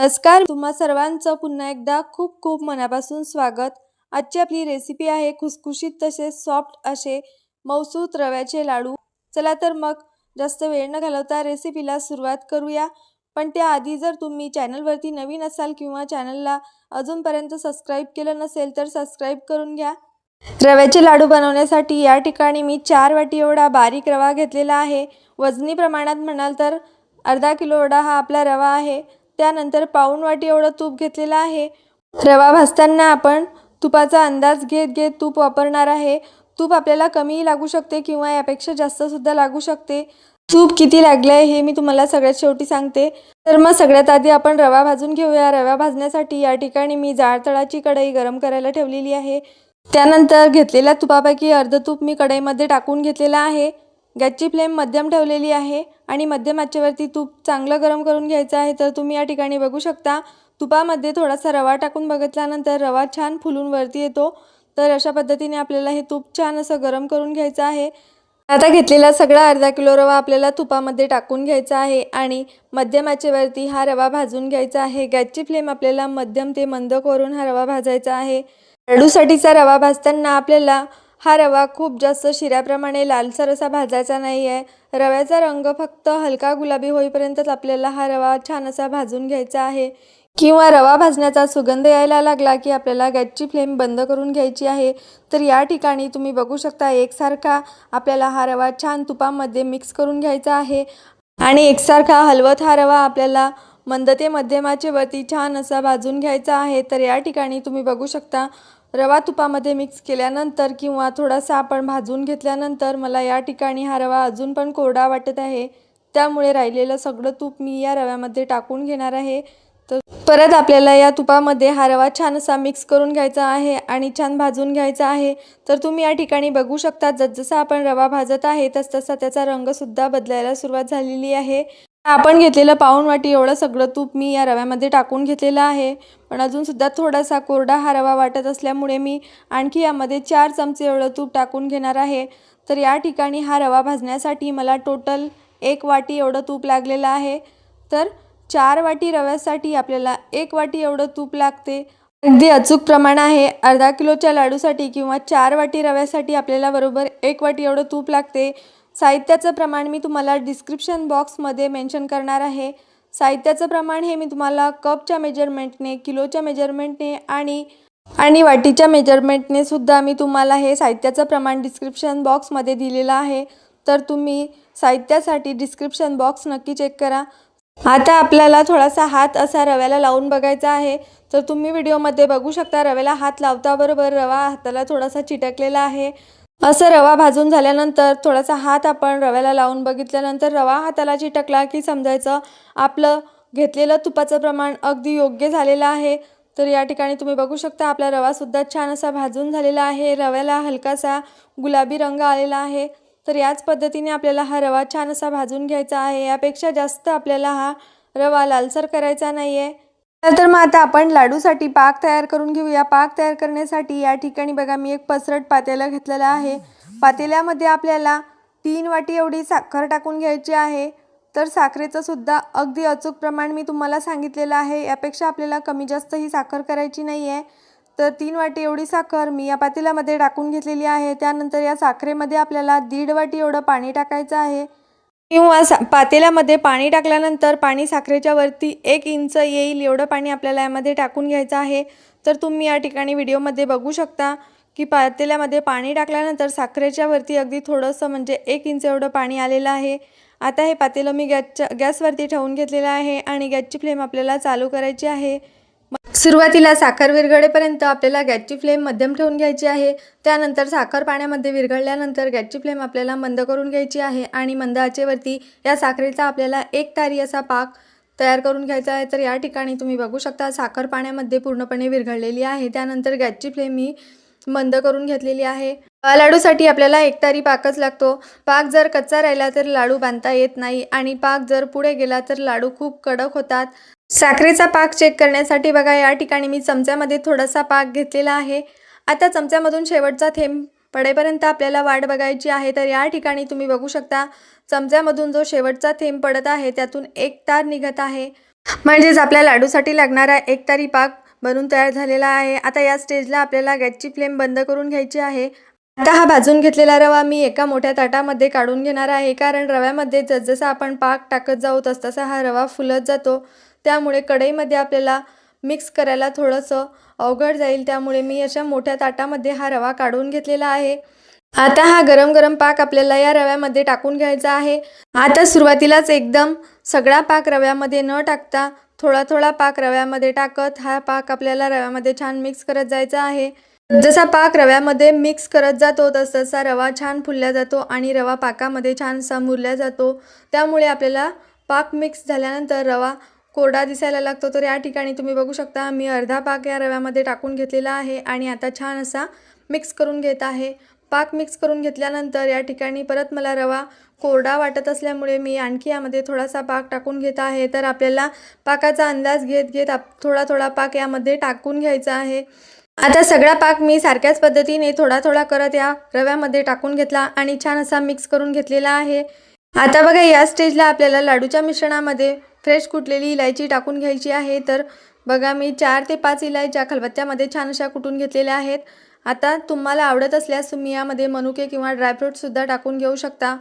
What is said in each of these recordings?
नमस्कार तुम्हा सर्वांचं पुन्हा एकदा खूप खूप मनापासून स्वागत. आजची आपली रेसिपी आहे खुसखुशीत तसेच सॉफ्ट असे मौसूत रव्याचे लाडू. चला तर मग जास्त वेळ न घालवता रेसिपीला सुरुवात करूया. पण त्याआधी जर तुम्ही चॅनलवरती नवीन असाल किंवा चॅनलला अजूनपर्यंत सबस्क्राईब केलं नसेल तर सबस्क्राईब करून घ्या. रव्याचे लाडू बनवण्यासाठी या ठिकाणी मी चार वाटी एवढा बारीक रवा घेतलेला आहे. वजनी प्रमाणात म्हणाल तर अर्धा किलो एवढा हा आपला रवा आहे. त्यानंतर पाऊण वाटी एवढं तूप घेतलेलं आहे. रवा भाजताना आपण तुपाचा अंदाज घेत घेत तूप वापरणार आहे. तूप आपल्याला कमीही लागू शकते किंवा यापेक्षा जास्तसुद्धा लागू शकते. तूप किती लागलं आहे हे मी तुम्हाला सगळ्यात शेवटी सांगते. तर मग सगळ्यात आधी आपण रवा भाजून घेऊया. रवा भाजण्यासाठी या ठिकाणी मी जाड तळाची कढई गरम करायला ठेवलेली आहे. त्यानंतर घेतलेल्या तुपापैकी अर्ध तूप मी कढईमध्ये टाकून घेतलेलं आहे. गॅसची फ्लेम मध्यम ठेवलेली आहे आणि मध्यम आचेवरती तूप चांगलं गरम करून घ्यायचं आहे तर तुम्ही या ठिकाणी बघू शकता. तुपामध्ये थोडासा रवा टाकून बघितल्यानंतर रवा छान फुलून वरती येतो. तर अशा पद्धतीने आपल्याला हे तूप छान असं गरम करून घ्यायचं आहे. आता घेतलेला सगळा अर्धा किलो रवा आपल्याला तुपामध्ये टाकून घ्यायचा आहे आणि मध्यम आचेवरती हा रवा भाजून घ्यायचा आहे. गॅसची फ्लेम आपल्याला मध्यम ते मंद करून हा रवा भाजायचा आहे. लाडूसाठीचा रवा भाजताना आपल्याला हा रवा खूप जास्त शिऱ्याप्रमाणे लालसर असा भाजायचा नाही आहे. रव्याचा रंग फक्त हलका गुलाबी होईपर्यंतच आपल्याला हा रवा छान असा भाजून घ्यायचा आहे. किंवा रवा भाजण्याचा सुगंध यायला लागला की आपल्याला गॅसची फ्लेम बंद करून घ्यायची आहे. तर या ठिकाणी तुम्ही बघू शकता एकसारखा आपल्याला हा रवा छान तुपामध्ये मिक्स करून घ्यायचा आहे. आणि एकसारखा हलवत हा रवा आपल्याला मंद ते मध्यमाचे वरती छान असा भाजून घ्यायचा आहे. तर या ठिकाणी तुम्ही बघू शकता रवा तुपामध्ये मिक्स केल्यानंतर किंवा थोडासा आपण भाजून घेतल्यानंतर मला या ठिकाणी हा रवा अजून पण कोरडा वाटत आहे. त्यामुळे राहिलेलं सगळं तूप मी या रव्यामध्ये टाकून घेणार आहे. तर परत आपल्याला या तुपामध्ये हा रवा छान असा मिक्स करून घ्यायचा आहे आणि छान भाजून घ्यायचा आहे. तर तुम्ही या ठिकाणी बघू शकता जसजसा आपण रवा भाजत आहे तसतसा त्याचा रंगसुद्धा बदलायला सुरुवात झालेली आहे. आपण घेतलेलं पाऊण वाटी एवढं सगळं तूप मी या रव्यामध्ये टाकून घेतलेलं आहे. पण अजूनसुद्धा थोडासा कोरडा हा रवा वाटत असल्यामुळे मी आणखी यामध्ये चार चमचे एवढं तूप टाकून घेणार आहे. तर या ठिकाणी हा रवा भाजण्यासाठी मला टोटल एक वाटी एवढं तूप लागलेलं आहे. तर चार वाटी रव्यासाठी आपल्याला एक वाटी एवढं तूप लागते. अगदी अचूक प्रमाण आहे. अर्धा किलोच्या लाडूसाठी किंवा चार वाटी रव्यासाठी आपल्याला बरोबर एक वाटी एवढं तूप लागते. साहित्याचं प्रमाण मी तुम्हाला डिस्क्रिप्शन बॉक्समध्ये मेन्शन करणार आहे. साहित्याचं प्रमाण हे मी तुम्हाला कपच्या मेजरमेंटने किलोच्या मेजरमेंटने आणि आणि वाटीच्या मेजरमेंटने सुद्धा मी तुम्हाला हे साहित्याचं प्रमाण डिस्क्रिप्शन बॉक्समध्ये दिलेलं आहे. तर तुम्ही साहित्यासाठी डिस्क्रिप्शन बॉक्स नक्की चेक करा. आता आपल्याला थोडासा हात असा रव्याला लावून बघायचा आहे. तर तुम्ही व्हिडिओमध्ये बघू शकता रव्याला हात लावताबरोबर रवा हाताला थोडासा चिटकलेला आहे. असं रवा भाजून झाल्यानंतर थोडासा हात आपण रव्याला लावून बघितल्यानंतर रवा हाताला चिटकला की समजायचं आपलं घेतलेलं तुपाचं प्रमाण अगदी योग्य झालेलं आहे. तर या ठिकाणी तुम्ही बघू शकता आपला रवासुद्धा छान असा भाजून झालेला आहे. रव्याला हलकासा गुलाबी रंग आलेला आहे. तर याच पद्धतीने आपल्याला हा रवा छान असा भाजून घ्यायचा आहे. यापेक्षा जास्त आपल्याला हा रवा लालसर करायचा नाही आहे तर मग आता आपण लाडूसाठी पाक तयार करून घेऊया. पाक तयार करण्यासाठी या ठिकाणी बघा मी एक पसरट पातेला घेतलेला आहे. पातेल्यामध्ये आपल्याला तीन वाटी एवढी साखर टाकून घ्यायची आहे. तर साखरेचं सुद्धा अगदी अचूक प्रमाण मी तुम्हाला सांगितलेलं आहे. यापेक्षा आपल्याला कमी जास्त ही साखर करायची नाही आहे तर तीन वाटी एवढी साखर मी या पातेल्यामध्ये टाकून घेतलेली आहे. त्यानंतर या साखरेमध्ये आपल्याला दीड वाटी एवढं पाणी टाकायचं आहे. किंवा सा पातेल्यामध्ये पाणी टाकल्यानंतर पाणी साखरेच्या वरती एक इंच येईल एवढं पाणी आपल्याला यामध्ये टाकून घ्यायचं आहे. तर तुम्ही या ठिकाणी व्हिडिओमध्ये बघू शकता की पातेल्यामध्ये पाणी टाकल्यानंतर साखरेच्या वरती अगदी थोडंसं म्हणजे एक इंच एवढं पाणी आलेलं आहे. आता हे पातेलं मी गॅसच्या गॅसवरती ठेवून घेतलेलं आहे आणि गॅसची फ्लेम आपल्याला चालू करायची आहे. सुरुवातीला साखर विरघळेपर्यंत आपल्याला गॅसची फ्लेम मध्यम ठेवून घ्यायची आहे. त्यानंतर साखर पाण्यामध्ये विरघळल्यानंतर गॅसची फ्लेम आपल्याला मंद करून घ्यायची आहे आणि मंद आचेवरती या साखरेचा आपल्याला एक तारी असा पाक तयार करून घ्यायचा आहे. तर या ठिकाणी तुम्ही बघू शकता साखर पाण्यामध्ये पूर्णपणे विरघळलेली आहे. त्यानंतर गॅसची फ्लेम ही मंद करून घेतलेली आहे. लाडूसाठी आपल्याला एक तारी पाकच लागतो. पाक जर कच्चा राहिला तर लाडू बांधता येत नाही आणि पाक जर पुढे गेला तर लाडू खूप कडक होतात. साखरेचा पाक चेक करण्यासाठी बघा या ठिकाणी मी चमच्यामध्ये थोडासा पाक घेतलेला आहे. आता चमच्यामधून शेवटचा थेंब पडेपर्यंत आपल्याला वाट बघायची आहे. तर या ठिकाणी तुम्ही बघू शकता चमच्यामधून जो शेवटचा थेंब पडत आहे त्यातून एक तार निघत आहे. म्हणजेच आपल्या लाडूसाठी लागणारा एक तारी पाक बनून तयार झालेला आहे. आता या स्टेजला आपल्याला गॅसची फ्लेम बंद करून घ्यायची आहे. आता हा भाजून घेतलेला रवा मी एका मोठ्या ताटामध्ये काढून घेणार आहे. कारण रव्यामध्ये जसजसा आपण पाक टाकत जाऊ तसतसा हा रवा फुलत जातो. त्यामुळे कढईमध्ये आपल्याला मिक्स करायला थोडंसं अवघड जाईल. त्यामुळे मी अशा मोठ्या ताटामध्ये हा रवा काढून घेतलेला आहे. आता हा गरम गरम पाक आपल्याला या रव्यामध्ये टाकून घ्यायचा आहे. आता सुरुवातीलाच एकदम सगळा पाक रव्यामध्ये न टाकता थोडा थोडा पाक रव्यामध्ये टाकत हा पाक आपल्याला रव्यामध्ये छान मिक्स करत जायचा आहे. जसा पाक रव्यामध्ये मिक्स करत जातो तसतसा रवा छान फुलला जातो आणि रवा पाकामध्ये छान मुरला जातो. त्यामुळे आपल्याला पाक मिक्स झाल्यानंतर रवा कोरडा दिसायला लागतो तर या ठिकाणी तुम्ही बघू शकता मी अर्धा पाक या रव्यामध्ये टाकून घेतलेला आहे आणि आता छान असा मिक्स करून घेत आहे. पाक मिक्स करून घेतल्यानंतर या ठिकाणी परत मला रवा कोरडा वाटत असल्यामुळे मी आणखी यामध्ये थोडासा पाक टाकून घेत आहे. तर आपल्याला पाकाचा अंदाज घेत घेत आप थोडा थोडा पाक यामध्ये टाकून घ्यायचा आहे. आता सगळा पाक मी सारख्याच पद्धतीने थोडा थोडा करत या रव्यामध्ये टाकून घेतला आणि छान असा मिक्स करून घेतलेला आहे. आता बघा या स्टेजला आपल्याला लाडूच्या मिश्रणामध्ये फ्रेश कुटलेली इलायची टाकून घ्यायची आहे. तर बघा मी चार ते पाच इलायच्या खलबत्त्यामध्ये छान अशा कुटून घेतलेल्या आहेत. आता तुम्हाला आवडत असल्यास तुम्ही यामध्ये मनुके किंवा ड्रायफ्रूटसुद्धा टाकून घेऊ शकता.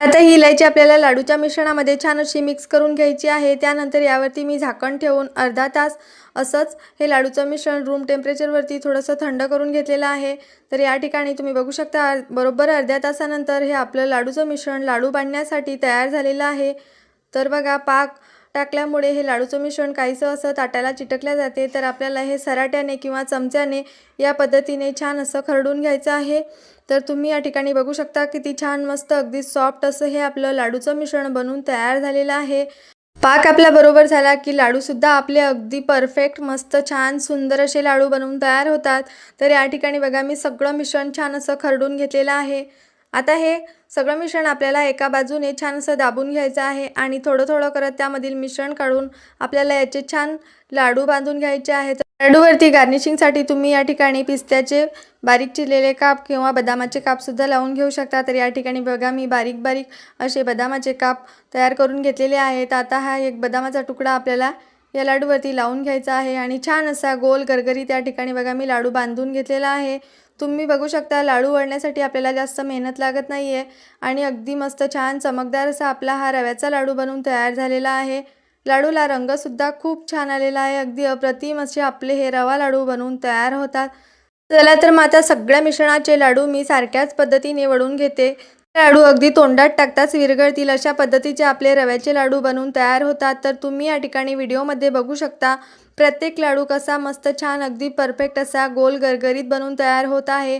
आता ही इलायची आपल्याला लाडूच्या मिश्रणामध्ये छान अशी मिक्स करून घ्यायची आहे. त्यानंतर यावरती मी झाकण ठेवून अर्धा तास असंच हे लाडूचं मिश्रण रूम टेम्परेचरवरती थोडंसं थंड करून घेतलेलं आहे. तर या ठिकाणी तुम्ही बघू शकता बरोबर अर्ध्या तासानंतर हे आपलं लाडूचं मिश्रण लाडू बांधण्यासाठी तयार झालेलं आहे. तर बघा पाक टाकल्यामुळे हे लाडूचं मिश्रण काहीसं असं ताटाला चिटकल्या जाते तर आपल्याला हे सराट्याने किंवा चमच्याने या पद्धतीने छान असं खरडून घ्यायचं आहे. तर तुम्ही या ठिकाणी बघू शकता किती छान मस्त अगदी सॉफ्ट असं हे आपलं लाडूचं मिश्रण बनवून तयार झालेलं आहे. पाक आपल्याबरोबर झाला की लाडूसुद्धा आपले अगदी परफेक्ट मस्त छान सुंदर असे लाडू बनवून तयार होतात. तर या ठिकाणी बघा मी सगळं मिश्रण छान असं खरडून घेतलेलं आहे. आता हे सगळं मिश्रण आपल्याला एका बाजूने छान असं दाबून घ्यायचं आहे आणि थोडं थोडं करत त्यामधील मिश्रण काढून आपल्याला याचे छान लाडू बांधून घ्यायचे आहेत. लाडूवरती गार्निशिंगसाठी तुम्ही या ठिकाणी पिस्त्याचे बारीक चिरलेले काप किंवा बदामाचे कापसुद्धा लावून घेऊ शकता. तर या ठिकाणी बघा मी बारीक बारीक असे बदामाचे काप तयार करून घेतलेले आहेत. आता हा एक बदामाचा तुकडा आपल्याला या लाडूवरती लावून घ्यायचा आहे आणि छान असा गोल गरगरी त्या ठिकाणी बघा मी लाडू बांधून घेतलेला आहे. तुम्ही बघू शकता लाडू वळण्यासाठी आपल्याला जास्त मेहनत लागत नाही आहे आणि अगदी मस्त छान चमकदार असा आपला हा रव्याचा लाडू बनवून तयार झालेला आहे. लाडूला रंगसुद्धा खूप छान आलेला आहे. अगदी अप्रतिम असे आपले हे रवा लाडू बनवून तयार होतात. चला तर मग आता सगळ्या मिश्रणाचे लाडू मी सारख्याच पद्धतीने वळून घेते. लाडू अगदी तोंडात टाकताच विरघळतील अशा पद्धतीचे आपले रव्याचे लाडू बनवून तयार होतात. तर तुम्ही या ठिकाणी व्हिडिओमध्ये बघू शकता प्रत्येक लाडू कसा मस्त छान अगदी परफेक्ट असा गोल गरगरीत बनवून तयार होत आहे.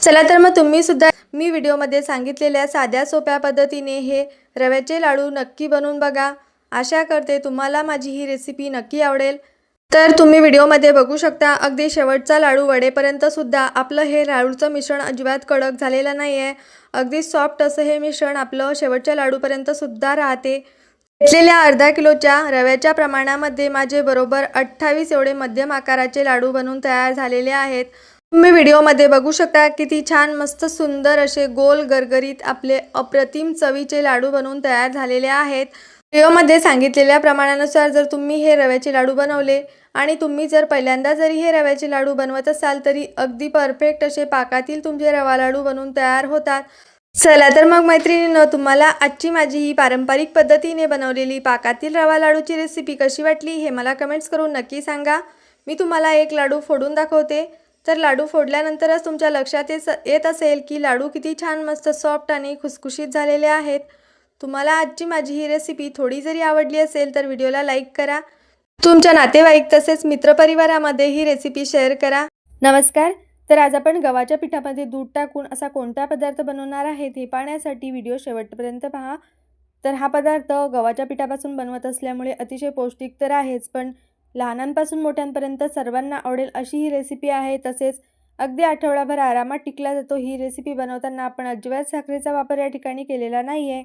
चला तर मग तुम्ही सुद्धा मी व्हिडिओमध्ये सांगितलेल्या साध्या सोप्या पद्धतीने हे रव्याचे लाडू नक्की बनवून बघा. आशा करते तुम्हाला माझी ही रेसिपी नक्की आवडेल. तर तुम्ही व्हिडिओमध्ये बघू शकता अगदी शेवटचा लाडू वडेपर्यंत सुद्धा आपलं हे लाडूचं मिश्रण अजिबात कडक झालेलं नाही आहे अगदी सॉफ्ट असं हे मिश्रण आपलं शेवटच्या लाडूपर्यंत सुद्धा राहते. घेतलेल्या अर्धा किलोच्या रव्याच्या प्रमाणामध्ये माझे बरोबर अठ्ठावीस एवढे मध्यम आकाराचे लाडू बनवून तयार झालेले आहेत. तुम्ही व्हिडिओमध्ये बघू शकता किती छान मस्त सुंदर असे गोल गरगरीत आपले अप्रतिम चवीचे लाडू बनवून तयार झालेले आहेत. व्हिडिओमध्ये सांगितलेल्या प्रमाणानुसार जर तुम्ही हे रव्याचे लाडू बनवले आणि तुम्ही जर पहिल्यांदा जरी हे रव्याचे लाडू बनवत असाल तरी अगदी परफेक्ट असे पाकातील तुमचे रवा लाडू बनवून तयार होतात. चला तर मग मैत्रिणीनं तुम्हाला आजची माझी ही पारंपरिक पद्धतीने बनवलेली पाकातील रवा लाडूची रेसिपी कशी वाटली हे मला कमेंट्स करून नक्की सांगा. मी तुम्हाला एक लाडू फोडून दाखवते. तर लाडू फोडल्यानंतरच तुमच्या लक्षात येस येत असेल की लाडू किती छान मस्त सॉफ्ट आणि खुसखुशीत झालेले आहेत. तुम्हाला आजची माझी ही रेसिपी थोडी जरी आवडली असेल तर व्हिडिओला लाईक करा. तुमच्या नातेवाईक तसेच मित्रपरिवारामध्ये ही रेसिपी शेअर करा. नमस्कार. तर आज आपण गव्हाच्या पिठामध्ये दूध टाकून असा कोणता पदार्थ बनवणार आहे हे पाहण्यासाठी व्हिडिओ शेवटपर्यंत पहा. तर हा पदार्थ गव्हाच्या पिठापासून बनवत असल्यामुळे अतिशय पौष्टिक तर आहेच पण लहानांपासून मोठ्यांपर्यंत सर्वांना आवडेल अशी ही रेसिपी आहे. तसेच अगदी आठवडाभर आरामात टिकला जातो ही रेसिपी बनवताना आपण अजिबात साखरेचा वापर या ठिकाणी केलेला नाही आहे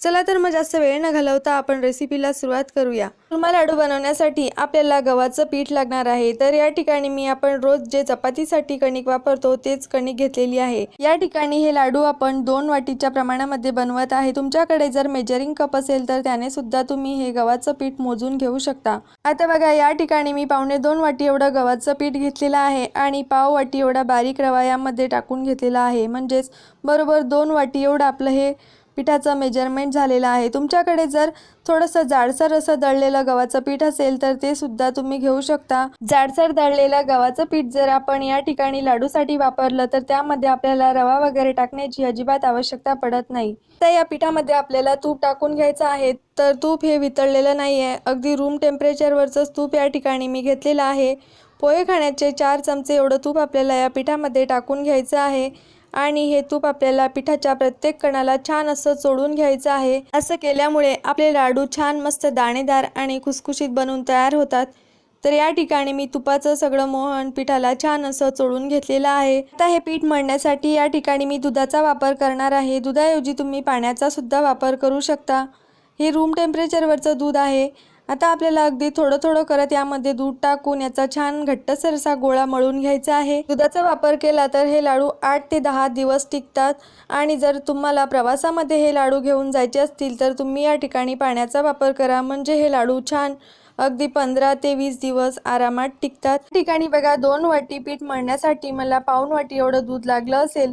चला तर मग जास्त वेळ न घालवता आपण रेसिपीला सुरुवात करूया. कुर्मा लाडू बनवण्यासाठी आपल्याला गव्हाचं पीठ लागणार आहे. तर या ठिकाणी मी आपण रोज जे चपातीसाठी कणिक वापरतो तेच कणिक घेतलेली आहे. या ठिकाणी हे लाडू आपण दोन वाटीच्या प्रमाणामध्ये बनवत आहे. तुमच्याकडे जर मेजरिंग कप असेल तर त्याने सुद्धा तुम्ही हे गव्हाचं पीठ मोजून घेऊ शकता. आता बघा या ठिकाणी मी पावणे दोन वाटी एवढं गव्हाचं पीठ घेतलेलं आहे आणि पाव वाटी एवढा बारीक रवा यामध्ये टाकून घेतलेला आहे. म्हणजेच बरोबर दोन वाटी एवढं आपलं हे पिठाचं मेजरमेंट झालेलं आहे. तुमच्याकडे जर थोडंसं जाडसर असं दळलेलं गव्हाचं पीठ असेल तर ते सुद्धा तुम्ही घेऊ शकता. जाडसर दळलेलं गव्हाचं पीठ जर आपण या ठिकाणी लाडूसाठी वापरलं तर त्यामध्ये आपल्याला रवा वगैरे टाकण्याची अजिबात आवश्यकता पडत नाही. तर या पिठामध्ये आपल्याला तूप टाकून घ्यायचं आहे. तर तूप हे वितळलेलं नाही आहे अगदी रूम टेम्परेचरवरचंच तूप या ठिकाणी मी घेतलेलं आहे. पोहे खाण्याचे चार चमचे एवढं तूप आपल्याला या पिठामध्ये टाकून घ्यायचं आहे. आणि हे तूप आपल्याला पिठाच्या प्रत्येक कणाला छान असं चोडून घ्यायचं आहे. असं केल्यामुळे आपले लाडू छान मस्त दाणेदार आणि खुसखुशीत बनून तयार होतात. तर या ठिकाणी मी तुपाचं सगळं मोहन पिठाला छान असं चोळून घेतलेलं आहे. आता हे पीठ मळण्यासाठी या ठिकाणी मी दुधाचा वापर करणार आहे. दुधाऐवजी तुम्ही पाण्याचा सुद्धा वापर करू शकता. हे रूम टेम्परेचरवरचं दूध आहे. आता आपल्याला अगदी थोडं थोडं करत यामध्ये दूध टाकून याचा छान घट्टसरसा गोळा मळून घ्यायचा आहे. दुधाचा वापर केला तर हे लाडू आठ ते दहा दिवस टिकतात. आणि जर तुम्हाला प्रवासामध्ये हे लाडू घेऊन जायचे असतील तर तुम्ही या ठिकाणी पाण्याचा वापर करा. म्हणजे हे लाडू छान अगदी पंधरा ते वीस दिवस आरामात टिकतात. ठिकाणी बघा दोन वाटी पीठ मळण्यासाठी मला पाऊन वाटी एवढं दूध लागलं असेल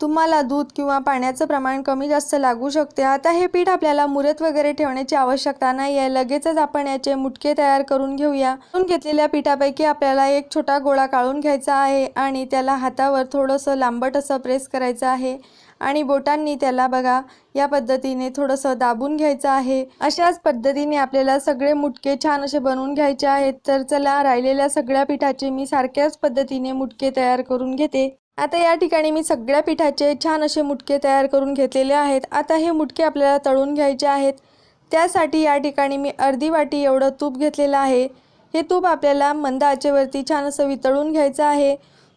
तुम्हाला दूध किंवा पाण्याचं प्रमाण कमी जास्त लागू शकते. आता हे पीठ आपल्याला मुरत वगैरे ठेवण्याची आवश्यकता नाही आहे लगेचच आपण याचे मुटके तयार करून घेऊया. करून घेतलेल्या पिठापैकी आपल्याला एक छोटा गोळा काढून घ्यायचा आहे आणि त्याला हातावर थोडंसं लांबट असं प्रेस करायचं आहे. आणि बोटांनी त्याला बघा या पद्धतीने थोडंसं दाबून घ्यायचं आहे. अशाच पद्धतीने आपल्याला सगळे मुटके छान असे बनवून घ्यायचे आहेत. तर चला राहिलेल्या सगळ्या पिठाचे मी सारख्याच पद्धतीने मुटके तयार करून घेते. आता या ठिकाणी मी सगळ्या पिठाचे छान असे मुटके तयार करून घेतलेले आहेत. आता हे मुटके आपल्याला तळून घ्यायचे आहेत. त्यासाठी या ठिकाणी मी अर्धी वाटी एवढं तूप घेतलेलं आहे. हे तूप आपल्याला मंद आचेवरती छान असं वितळून घ्यायचं आहे.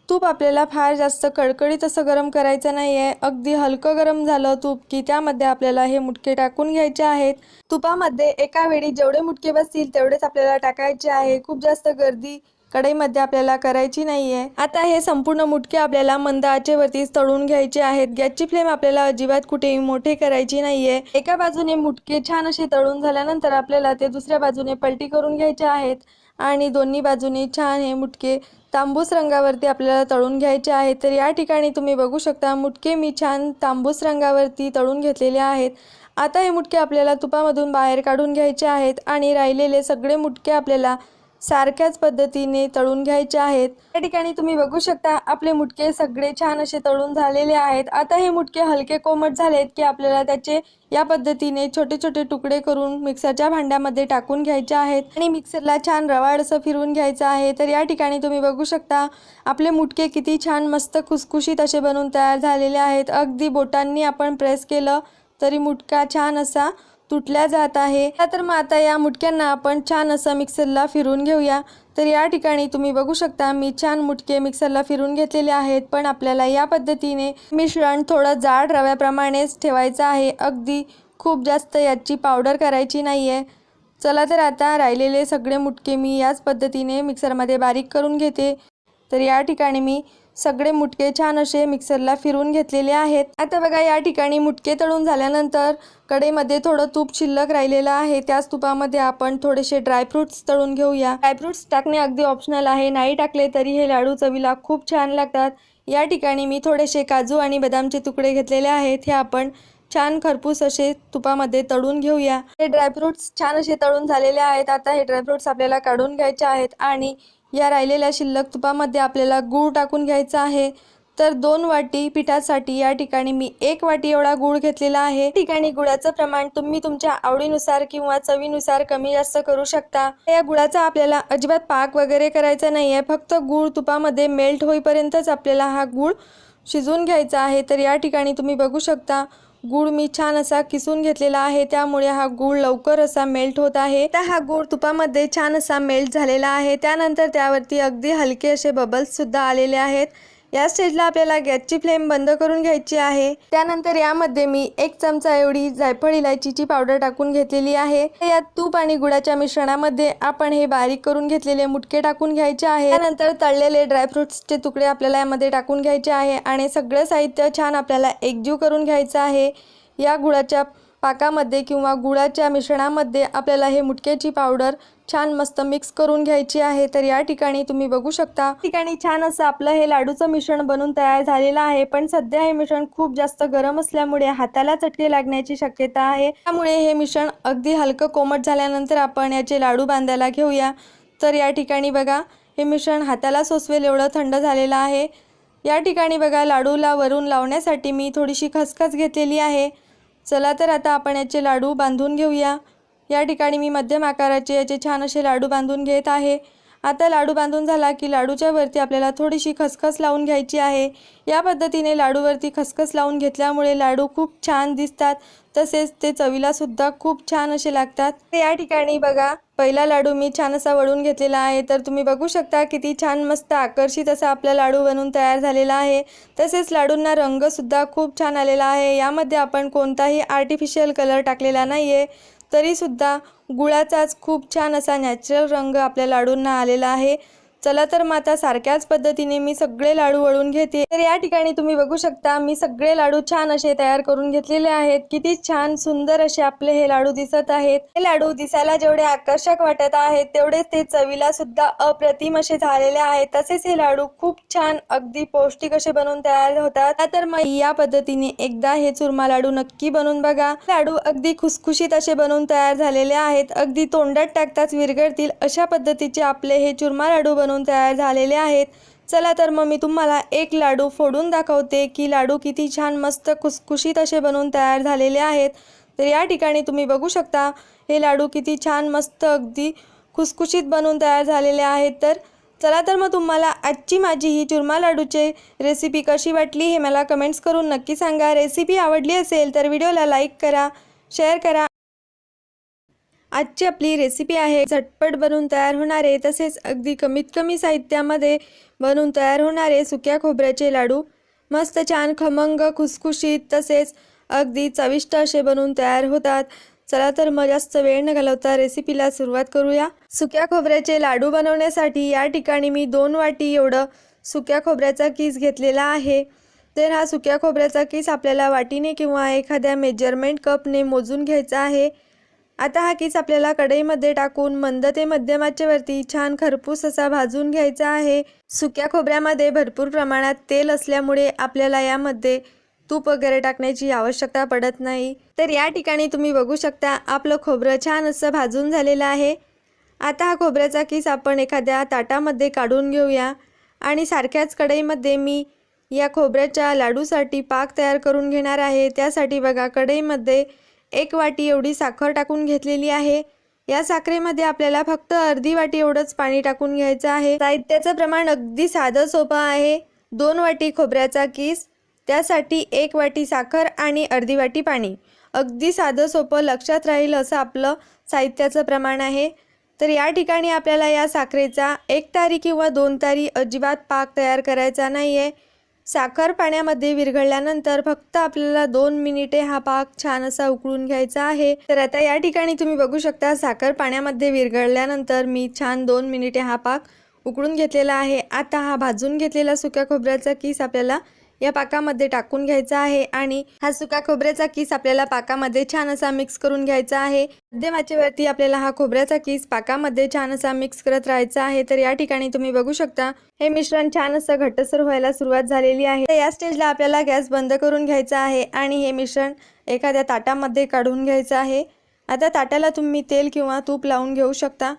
तूप आपल्याला फार जास्त कडकडीत असं गरम करायचं नाही आहे अगदी हलकं गरम झालं तूप की त्यामध्ये आपल्याला हे मुटके टाकून घ्यायचे आहेत. तुपामध्ये एका वेळी जेवढे मुटके बसतील तेवढेच आपल्याला टाकायचे आहे. खूप जास्त गर्दी कढईमध्ये आपल्याला करायची नाही आहे आता हे संपूर्ण मुटके आपल्याला मंद आचेवरती तळून घ्यायचे आहेत. गॅसची फ्लेम आपल्याला अजिबात कुठेही मोठे करायची नाही आहे एका बाजूने मुटके छान असे तळून झाल्यानंतर आपल्याला ते दुसऱ्या बाजूने पलटी करून घ्यायचे आहेत. आणि दोन्ही बाजूने छान हे मुटके तांबूस रंगावरती आपल्याला तळून घ्यायचे आहेत. तर या ठिकाणी तुम्ही बघू शकता मुटके मी छान तांबूस रंगावरती तळून घेतलेले आहेत. आता हे मुटके आपल्याला तुपामधून बाहेर काढून घ्यायचे आहेत. आणि राहिलेले सगळे मुटके आपल्याला सारख्याच पद्धतीने तळून घ्यायचे आहेत. या ठिकाणी तुम्ही बघू शकता आपले मुटके सगळे छान असे तळून झालेले आहेत. आता हे मुटके हलके कोमट झालेत की आपल्याला त्याचे या पद्धतीने छोटे छोटे तुकडे करून मिक्सरच्या भांड्यामध्ये टाकून घ्यायचे आहेत. आणि मिक्सरला छान रवाड असं फिरवून घ्यायचं आहे. तर या ठिकाणी तुम्ही बघू शकता आपले मुटके किती छान मस्त खुसखुशीत असे बनवून तयार झालेले आहेत. अगदी बोटांनी आपण प्रेस केलं तरी मुटका छान असा तुटल्या जात आहे. तर मग आता या मुटक्यांना आपण छान असं मिक्सरला फिरून घेऊया. तर या ठिकाणी तुम्ही बघू शकता मी छान मुटके मिक्सरला फिरून घेतलेले आहेत. पण आपल्याला या पद्धतीने मिश्रण थोडं जाड रव्याप्रमाणेच ठेवायचं आहे. अगदी खूप जास्त याची पावडर करायची नाही आहे चला तर आता राहिलेले सगळे मुटके मी याच पद्धतीने मिक्सरमध्ये बारीक करून घेते. तर या ठिकाणी मी सगळे मुटके छान असे मिक्सरला फिरून घेतलेले आहेत. आता बघा या ठिकाणी मुटके तळून झाल्यानंतर कडेमध्ये थोडं तूप शिल्लक राहिलेलं आहे. त्याच तुपामध्ये आपण थोडेसे ड्रायफ्रुट्स तळून घेऊया. ड्रायफ्रुट्स टाकणे अगदी ऑप्शनल आहे. नाही टाकले तरी हे लाडू चवीला खूप छान लागतात. या ठिकाणी मी थोडेसे काजू आणि बदामचे तुकडे घेतलेले आहेत. हे आपण छान खरपूस असे तुपामध्ये तळून घेऊया. हे ड्रायफ्रुट्स छान असे तळून झालेले आहेत. आता हे ड्रायफ्रुट्स आपल्याला काढून घ्यायचे आहेत आणि या राहिलेल्या शिल्लक तुपामध्ये आपल्याला गूळ टाकून घ्यायचा आहे. तर दोन वाटी पिठासाठी या ठिकाणी मी एक वाटी एवढा गूळ घेतलेला आहे. ठिकाणी गुळाचं प्रमाण तुम्ही तुमच्या आवडीनुसार किंवा चवीनुसार कमी जास्त करू शकता. या गुळाचा आपल्याला अजिबात पाक वगैरे करायचा नाही आहे फक्त गूळ तुपामध्ये मेल्ट होईपर्यंतच आपल्याला हा गूळ शिजवून घ्यायचा आहे. तर या ठिकाणी तुम्ही बघू शकता गूळ मी छान असा किसून घेतलेला आहे त्यामुळे हा गूळ लवकर असा मेल्ट होत आहे. तर हा गूळ तुपामध्ये छान असा मेल्ट झालेला आहे त्यानंतर त्यावरती अगदी हलके असे बबल्स सुद्धा आलेले आहेत. या स्टेजला आपल्याला गॅसची फ्लेम बंद करून घ्यायची आहे. त्यानंतर यामध्ये मी एक चमचा एवढी जायफळ इलायचीची पावडर टाकून घेतलेली आहे. यात तूप आणि गुळाच्या मिश्रणामध्ये आपण हे बारीक करून घेतलेले मुटके टाकून घ्यायचे आहे. त्यानंतर तळलेले ड्रायफ्रुट्सचे तुकडे आपल्याला यामध्ये टाकून घ्यायचे आहे आणि सगळं साहित्य छान आपल्याला एकजीव करून घ्यायचं आहे. या गुळाच्या पाकामध्ये किंवा गुळाच्या मिश्रणामध्ये आपल्याला हे मुटक्याची पावडर छान मस्त मिक्स करून घ्यायची आहे. तर या ठिकाणी तुम्ही बघू शकता. ठिकाणी छान असं आपलं हे लाडूचं मिश्रण बनून तयार झालेलं आहे. पण सध्या हे मिश्रण खूप जास्त गरम असल्यामुळे हाताला चटके लागण्याची शक्यता आहे. त्यामुळे हे मिश्रण अगदी हलकं कोमट झाल्यानंतर आपण याचे लाडू बांधायला घेऊया. तर या ठिकाणी बघा हे मिश्रण हाताला सोसवेल एवढं थंड झालेलं आहे. या ठिकाणी बघा लाडूला वरून लावण्यासाठी मी थोडीशी खसखस घेतलेली आहे. चला तर आता आपण याचे लाडू बांधून घेऊया. या ठिकाणी मी मध्यम आकाराचे याचे छान असे लाडू बांधून घेत आहे. आता लाडू बांधून झाला की लाडूच्या वरती आपल्याला थोडीशी खसखस लावून घ्यायची आहे. या पद्धतीने लाडूवरती खसखस लावून घेतल्यामुळे लाडू खूप छान दिसतात. तसेच ते चवीला सुद्धा खूप छान असे लागतात. या ठिकाणी बघा पहिला लाडू मी छान असा वळून घेतलेला आहे. तर तुम्ही बघू शकता किती छान मस्त आकर्षित असा आपला लाडू बनून तयार झालेला आहे. तसेच लाडूंना रंगसुद्धा खूप छान आलेला आहे. यामध्ये आपण कोणताही आर्टिफिशियल कलर टाकलेला नाही आहे तरीसुद्धा गुळाचाच खूप छान असा नॅचरल रंग आपल्या लाडूंना आलेला आहे. चला तर मग आता सारख्याच पद्धतीने मी सगळे लाडू वळून घेते. तर या ठिकाणी तुम्ही बघू शकता मी सगळे लाडू छान असे तयार करून घेतलेले आहेत. किती छान सुंदर असे आपले हे लाडू दिसत आहेत. हे लाडू दिसायला जेवढे आकर्षक वाटत आहेत तेवढेच ते चवीला सुद्धा अप्रतिम असे झालेले आहेत. तसेच हे लाडू खूप छान अगदी पौष्टिक असे बनवून तयार होतात. तर मग या पद्धतीने एकदा हे चुरमा लाडू नक्की बनवून बघा. लाडू अगदी खुसखुशीत असे बनवून तयार झालेले आहेत. अगदी तोंडात टाकताच विरघळतील अशा पद्धतीचे आपले हे चुरमा लाडू बनवून तयार झालेले आहेत. चला तर मग मी तुम्हाला एक लाडू फोडून दाखवते. की लाडू किती छान मस्त खुसखुशीत असे बनवून तयार झालेले आहेत. तर या ठिकाणी तुम्ही बघू शकता हे लाडू किती छान मस्त अगदी खुसखुशीत बनवून तयार झालेले आहेत. तर चला तर मग तुम्हाला आजची माझी ही चुरमा लाडूचे रेसिपी कशी वाटली हे मला कमेंट्स करून नक्की सांगा. रेसिपी आवडली असेल तर व्हिडिओला लाईक करा शेअर करा. आजची आपली रेसिपी आहे. झटपट बनून तयार होणारे तसेच अगदी कमीत कमी साहित्यामध्ये बनवून तयार होणारे सुक्या खोबऱ्याचे लाडू मस्त छान खमंग खुसखुशीत तसेच अगदी चविष्ट असे बनवून तयार होतात. चला तर मग जास्त वेळ न घालवता रेसिपीला सुरुवात करूया. सुक्या खोबऱ्याचे लाडू बनवण्यासाठी या ठिकाणी मी दोन वाटी एवढं सुक्या खोबऱ्याचा किस घेतलेला आहे. तर हा सुक्या खोबऱ्याचा किस आपल्याला वाटीने किंवा एखाद्या मेजरमेंट कपने मोजून घ्यायचा आहे. आता हा किस आपल्याला कढईमध्ये टाकून मंद ते मध्यमाच्या छान खरपूस असा भाजून घ्यायचा आहे. सुक्या खोबऱ्यामध्ये भरपूर प्रमाणात तेल असल्यामुळे आपल्याला यामध्ये तूप वगैरे टाकण्याची आवश्यकता पडत नाही. तर या ठिकाणी तुम्ही बघू शकता आपलं खोबरं छान असं भाजून झालेलं आहे. आता हा खोबऱ्याचा किस आपण एखाद्या ताटामध्ये काढून घेऊया. आणि सारख्याच कढईमध्ये मी या खोबऱ्याच्या लाडूसाठी पाक तयार करून घेणार आहे. त्यासाठी बघा कढईमध्ये एक वाटी एवढी साखर टाकून घेतलेली आहे. या साखरेमध्ये आपल्याला फक्त अर्धी वाटी एवढंच पाणी टाकून घ्यायचं आहे. साहित्याचं प्रमाण अगदी साधं सोपं आहे. दोन वाटी खोबऱ्याचा किस त्यासाठी एक वाटी साखर आणि अर्धी वाटी पाणी. अगदी साधं सोपं लक्षात राहील असं आपलं साहित्याचं प्रमाण आहे. तर या ठिकाणी आपल्याला या साखरेचा एक तारी किंवा दोन तारी अजिबात पाक तयार करायचा नाही आहे साखर पाण्यामध्ये विरघळल्यानंतर फक्त आपल्याला दोन मिनिटे हा पाक छान असा उकळून घ्यायचा आहे. तर आता या ठिकाणी तुम्ही बघू शकता साखर पाण्यामध्ये विरघळल्यानंतर मी छान दोन मिनिटे हा पाक उकळून घेतलेला आहे. आता हा भाजून घेतलेला सुक्या खोबऱ्याचा किस आपल्याला या पाकामध्ये टाकून घ्यायचा आहे आणि हा सुका खोबऱ्याचा किस आपल्याला पाकामध्ये छान असा मिक्स करून घ्यायचा आहे. मध्यमाचेवरती आपल्याला हा खोबऱ्याचा किस पाकामध्ये छान असा मिक्स करत राहायचा आहे. तर या ठिकाणी तुम्ही बघू शकता हे मिश्रण छान असं घट्टसर व्हायला सुरुवात झालेली आहे. तर या स्टेजला आपल्याला गॅस बंद करून घ्यायचा आहे आणि हे मिश्रण एखाद्या ताटामध्ये काढून घ्यायचं आहे. आता ताटाला तुम्ही तेल किंवा तूप लावून घेऊ शकता.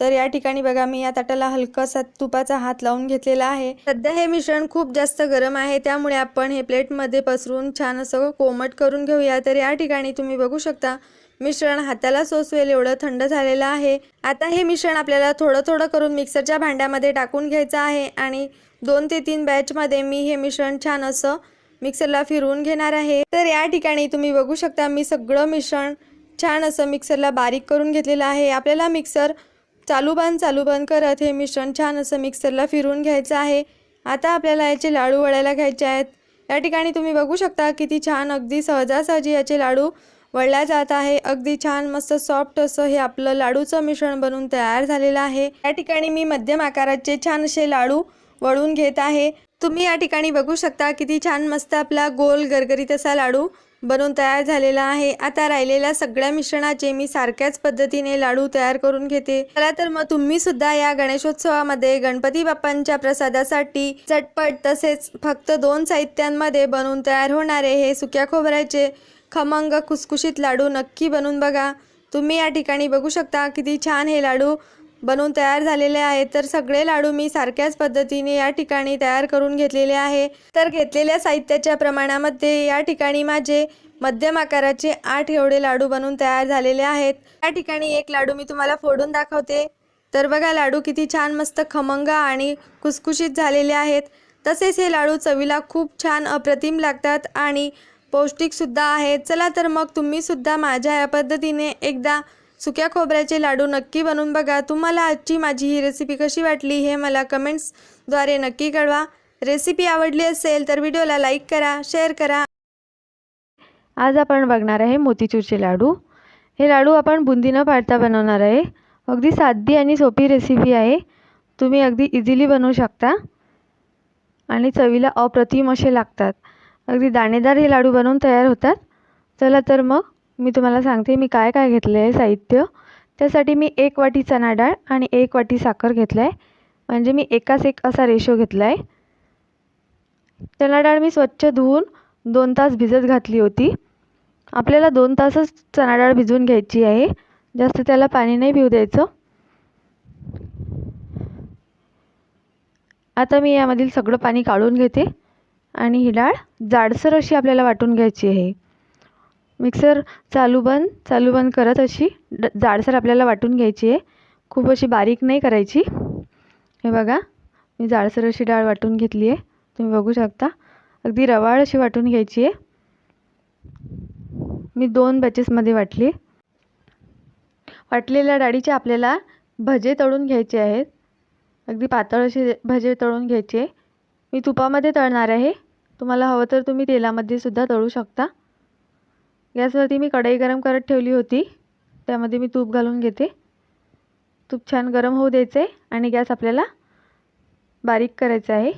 तर या ठिकाणी बघा मी या ताटाला हलकासा तुपाचा हात लावून घेतलेला आहे. सध्या हे मिश्रण खूप जास्त गरम आहे त्यामुळे आपण हे प्लेटमध्ये पसरून छान असं कोमट करून घेऊया. तर या ठिकाणी तुम्ही बघू शकता मिश्रण हाताला सोसवेल एवढं थंड झालेलं आहे. आता हे मिश्रण आपल्याला थोडं थोडं करून मिक्सरच्या भांड्यामध्ये टाकून घ्यायचं आहे आणि दोन ते तीन बॅचमध्ये मी हे मिश्रण छान असं मिक्सरला फिरवून घेणार आहे. तर या ठिकाणी तुम्ही बघू शकता मी सगळं मिश्रण छान असं मिक्सरला बारीक करून घेतलेलं आहे. आपल्याला मिक्सर चालू बंद चालू बंद करत हे मिश्रण छान असं मिक्सरला फिरून घ्यायचं आहे. आता आपल्याला याचे लाडू वळायला घ्यायचे आहेत. या ठिकाणी तुम्ही बघू शकता किती छान अगदी सहजासहजी याचे लाडू वळल्या जात आहे. अगदी छान मस्त सॉफ्ट असं हे आपलं लाडूचं मिश्रण बनवून तयार झालेलं आहे. या ठिकाणी मी मध्यम आकाराचे छान असे लाडू वळून घेत आहे. तुम्ही या ठिकाणी बघू शकता किती छान मस्त आपला गोल गरगरीत असा लाडू बनवून तयार झालेला आहे. आता राहिलेल्या सगळ्या मिश्रणाचे मी सारख्याच पद्धतीने लाडू तयार करून घेते. चला तर मग तुम्ही सुद्धा या गणेशोत्सवामध्ये गणपती बाप्पांच्या प्रसादासाठी चटपट तसेच फक्त दोन साहित्यांमध्ये बनवून तयार होणारे हे सुक्या खोबऱ्याचे खमंग खुसखुशीत लाडू नक्की बनवून बघा. तुम्ही या ठिकाणी बघू शकता किती छान हे लाडू बनवून तयार झालेले आहेत तर सगळे लाडू मी सारख्याच पद्धतीने या ठिकाणी तयार करून घेतलेले आहे. तर घेतलेल्या साहित्याच्या प्रमाणामध्ये या ठिकाणी माझे मध्यम आकाराचे आठ एवढे लाडू बनवून तयार झालेले आहेत. या ठिकाणी एक लाडू मी तुम्हाला फोडून दाखवते. तर बघा लाडू किती छान मस्त खमंग आणि खुसखुशीत झालेले आहेत. तसेच हे लाडू चवीला खूप छान अप्रतिम लागतात आणि पौष्टिकसुद्धा आहेत. चला तर मग तुम्हीसुद्धा माझ्या या पद्धतीने एकदा सुक्या खोबऱ्याचे लाडू नक्की बनवून बघा. तुम्हाला आजची माझी ही रेसिपी कशी वाटली हे मला कमेंट्सद्वारे नक्की कळवा. रेसिपी आवडली असेल तर व्हिडिओला लाईक करा शेअर करा. आज आपण बघणार आहे मोतीचूरचे लाडू. हे लाडू आपण बुंदी न पाडता बनवणार आहे. अगदी साधी आणि सोपी रेसिपी आहे. तुम्ही अगदी इझिली बनवू शकता. आणि चवीला अप्रतिम असे लागतात. अगदी दाणेदार हे लाडू बनवून तयार होतात. चला तर मग मी तुम्हाला सांगते मी काय काय घेतलं आहे साहित्य. त्यासाठी मी एक वाटी चणा डाळ आणि एक वाटी साखर घेतला आहे. म्हणजे मी एकाच एक असा रेशो घेतला आहे. चणा डाळ मी स्वच्छ धुवून दोन तास भिजत घातली होती. आपल्याला दोन तासच चणा डाळ भिजवून घ्यायची आहे. जास्त त्याला पाणी नाही भिऊ द्यायचं. आता मी यामधील सगळं पाणी काढून घेते. आणि ही डाळ जाडसर अशी आपल्याला वाटून घ्यायची आहे. मिक्सर चालू बंद चालू बंद करत अशी ड जाडसर आपल्याला वाटून घ्यायची आहे. खूप अशी बारीक नाही करायची. हे बघा मी जाडसर अशी डाळ वाटून घेतली आहे. तुम्ही बघू शकता. अगदी रवाळ अशी वाटून घ्यायची आहे. मी दोन बॅचेसमध्ये वाटली. वाटलेल्या डाळीचे आपल्याला भजे तळून घ्यायचे आहेत. अगदी पातळ असे भजे तळून घ्यायचे. मी तुपामध्ये तळणार आहे. तुम्हाला हवं तर तुम्ही तेलामध्ये सुद्धा तळू शकता. गॅसवरती मी कढई गरम करत ठेवली होती. त्यामध्ये मी तूप घालून घेते. तूप छान गरम होऊ द्यायचं आहे आणि गॅस आपल्याला बारीक करायचा आहे.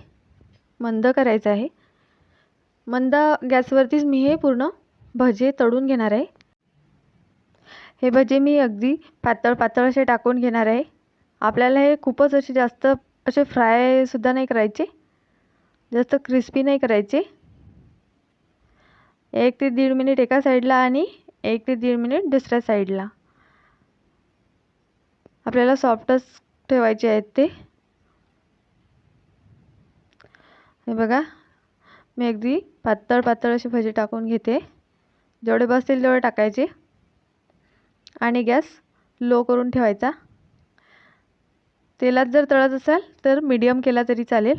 मंद करायचा आहे. मंद गॅसवरतीच मी हे पूर्ण भजे तळून घेणार आहे. हे भजे मी अगदी पातळ पातळ असे टाकून घेणार आहे. आपल्याला हे खूपच असे जास्त असे फ्रायसुद्धा नाही करायचे. जास्त क्रिस्पी नाही करायचे. एक ते दीड मिनिट एका साईडला आणि एक ते दीड मिनिट दुसऱ्या साईडला. आपल्याला सॉफ्टच ठेवायचे आहेत ते. हे बघा मी अगदी पातळ पातळ असे भजे टाकून घेते. जेवढे बसतील तेवढे टाकायचे. आणि गॅस लो करून ठेवायचा. तेलात जर तळत असाल तर मीडियम केला तरी चालेल.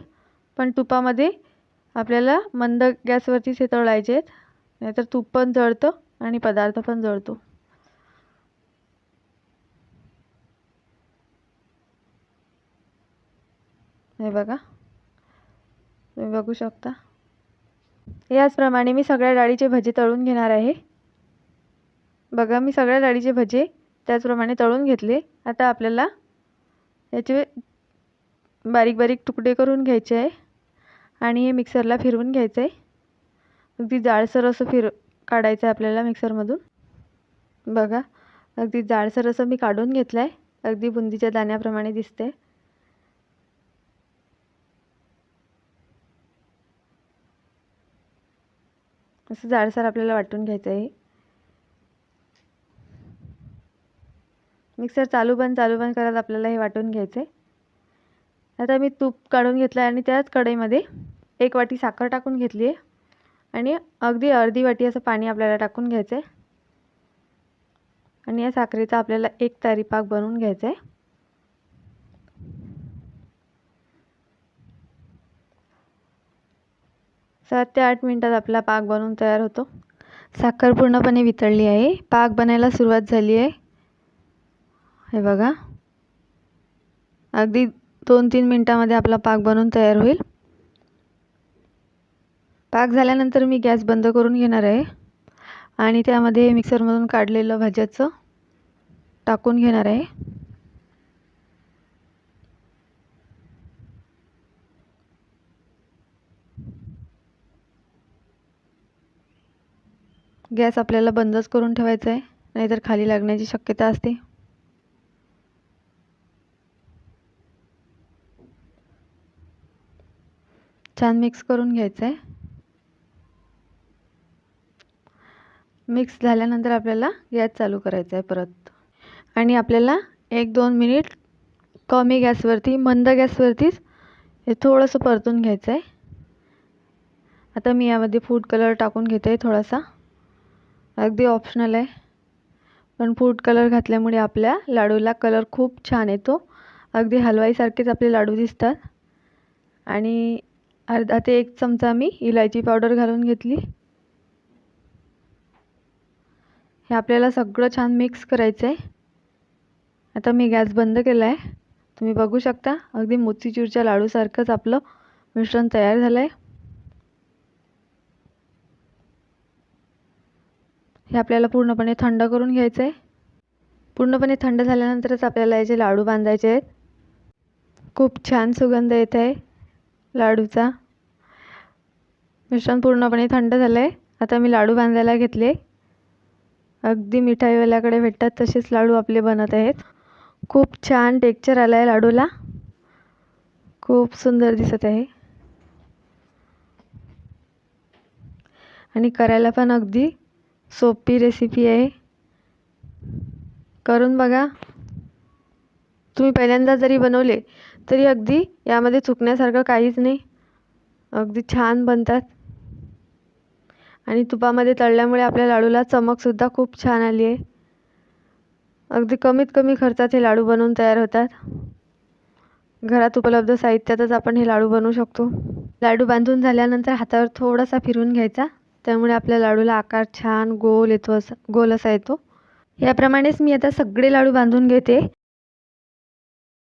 पण तुपामध्ये आपल्याला मंद गॅसवरतीच हे तळायचे आहेत. नाहीतर तूप पण जळतं आणि पदार्थ पण जळतो. हे बघा. तुम्ही बघू शकता. याचप्रमाणे मी सगळ्या डाळीचे भजे तळून घेणार आहे. बघा मी सगळ्या डाळीचे भजे त्याचप्रमाणे तळून घेतले. आता आपल्याला याचे बारीक बारीक तुकडे करून घ्यायचे आहे. आणि हे मिक्सरला फिरवून घ्यायचं आहे. अगदी जाडसर असं फिर काढायचं आहे आपल्याला मिक्सरमधून. बघा अगदी जाडसर असं मी काढून घेतलं आहे अगदी बुंदीच्या दाण्याप्रमाणे दिसते असं जाडसर आपल्याला वाटून घ्यायचं आहे मिक्सर चालू बंद चालू बंद करत आपल्याला हे वाटून घ्यायचं आहे आता मी तूप काढून घेतलं आहे आणि त्याच कढईमध्ये एक वाटी साखर टाकून घेतली आहे आणि अगदी अर्धी वाटी असं पाणी आपल्याला टाकून घ्यायचं आहे आणि या साखरेचा आपल्याला एक तारी पाक बनवून घ्यायचा आहे सात ते आठ मिनटात आपला पाक बनवून तयार होतो. साखर पूर्णपणे वितळली आहे. पाक बनायला सुरुवात झाली आहे. हे बघा. अगदी दोन तीन मिनटामध्ये आपला पाक बनवून तयार होईल. पाक झाल्यानंतर मी गॅस बंद करून घेणार आहे. आणि त्यामध्ये मिक्सरमधून काढलेलं भाज्याचं टाकून घेणार आहे. गॅस आपल्याला बंदच करून ठेवायचा आहे. नाहीतर खाली लागण्याची शक्यता असते. छान मिक्स करून घ्यायचं आहे. मिक्स झाल्यानंतर आपल्याला गॅस चालू करायचा आहे परत. आणि आपल्याला एक दोन मिनिट कमी गॅसवरती मंद गॅसवरतीच हे थोडंसं परतून घ्यायचं आहे. आता मी यामध्ये फूड कलर टाकून घेते आहे थोडासा. अगदी ऑप्शनल आहे. पण फूड कलर घातल्यामुळे आपल्या लाडूला कलर खूप छान येतो. अगदी हलवाईसारखेच आपले लाडू दिसतात. आणि अर्धा ते एक चमचा मी इलायची पावडर घालून घेतली. हे आपल्याला सगळं छान मिक्स करायचं आहे आता मी गॅस बंद केला आहे तुम्ही बघू शकता अगदी मोतीचूरच्या लाडूसारखंच आपलं मिश्रण तयार झालं आहे हे आपल्याला पूर्णपणे थंड करून घ्यायचं आहे पूर्णपणे थंड झाल्यानंतरच आपल्याला याचे लाडू बांधायचे आहेत खूप छान सुगंध येत आहे लाडूचा. मिश्रण पूर्णपणे थंड झालं आहे आता मी लाडू बांधायला घेतले. अगदी मिठाईवाल्याकडे भेटतात तसेच लाडू आपले बनत आहेत. खूप छान टेक्चर आला आहे लाडूला. खूप सुंदर दिसत आहे. आणि करायला पण अगदी सोपी रेसिपी आहे. करून बघा. तुम्ही पहिल्यांदा जरी बनवले तरी अगदी यामध्ये चुकण्यासारखं काहीच नाही. अगदी छान बनतात. आणि तुपामध्ये तळल्यामुळे आपल्या लाडूला चमकसुद्धा खूप छान आली आहे. अगदी कमीत कमी खर्चात हे लाडू बनवून तयार होतात. घरात उपलब्ध साहित्यातच आपण हे लाडू बनवू शकतो. लाडू बांधून झाल्यानंतर हातावर थोडासा फिरून घ्यायचा. त्यामुळे आपल्या लाडूला आकार छान गोल येतो असा गोल असा येतो. याप्रमाणेच मी आता सगळे लाडू बांधून घेते.